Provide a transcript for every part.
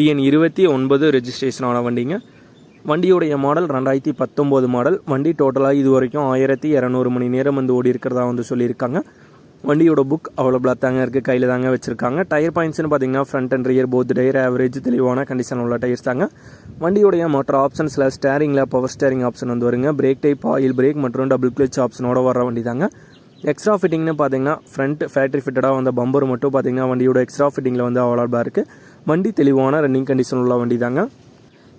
TN இருபத்தி ஒன்பது ரெஜிஸ்ட்ரேஷனான வண்டிங்க. வண்டியுடைய மாடல் ரெண்டாயிரத்தி பத்தொம்போது மாடல் வண்டி டோட்டலாக இது வரைக்கும் ஆயிரத்தி இரநூறு மணி நேரம் வந்து ஓடி இருக்கிறதா வந்து சொல்லியிருக்காங்க. வண்டியோட புக் அவைலபிளாக தாங்க இருக்குது கையில் தாங்க வச்சுருக்காங்க. டயர் பாயிண்ட்ஸ்னு பார்த்தீங்கன்னா front and rear both tyre average தெளிவான கண்டிஷன் உள்ள டயர்ஸ் தாங்க. வண்டியுடைய மற்ற ஆப்ஷன்ஸில் ஸ்டேரிங்கில் பவர் ஸ்டேரிங் ஆப்ஷன் வந்து வருங்க. பிரேக் டைப் ஆயில் பிரேக் மற்றும் டபுள் கிளச் ஆப்ஷனோட வர வண்டி தாங்க. எக்ஸ்ட்ரா ஃபிட்டிங்னு பார்த்தீங்கன்னா ஃப்ரண்ட் ஃபேக்ட்ரி ஃபிட்டடாக வந்த பம்பர் மட்டும் பார்த்தீங்கன்னா வண்டியோட எக்ஸ்ட்ரா ஃபிட்டிங்கில் வந்து அவைலபிளாக இருக்குது வண்டி தெளிவான ரன்னிங் கண்டிஷன் உள்ள வண்டி தாங்க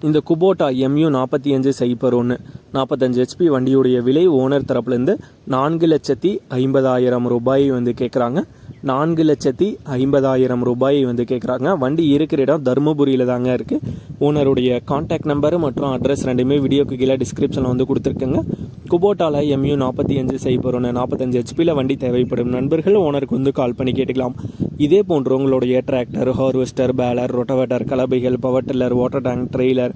இந்த குபோட்டா எம்யூ நாற்பத்தி அஞ்சு சைப்பர் ஒன்று நாற்பத்தஞ்சு ஹெச்பி வண்டியுடைய விலை ஓனர் தரப்புலேருந்து நான்கு லட்சத்தி ஐம்பதாயிரம் ரூபாய் வந்து கேட்குறாங்க நான்கு லட்சத்தி ஐம்பதாயிரம் ரூபாய் வந்து கேட்குறாங்க வண்டி இருக்கிற இடம் தருமபுரியில் தாங்க இருக்குது ஓனருடைய காண்டாக்ட் நம்பர் மற்றும் அட்ரஸ் ரெண்டுமே வீடியோக்கு கீழே டிஸ்கிரிப்ஷனில் வந்து கொடுத்துருக்குங்க. குபோட்டாவில் எம்யூ நாற்பத்தி அஞ்சு சைபர் ஒன்று நாற்பத்தஞ்சு ஹெச்பியில் வண்டி தேவைப்படும். நண்பர்கள் ஓனருக்கு வந்து கால் பண்ணி கேட்டுக்கலாம். இதே போன்று உங்களுடைய tractor harvester baler rotavator கலபைகள் power tiller water tank trailer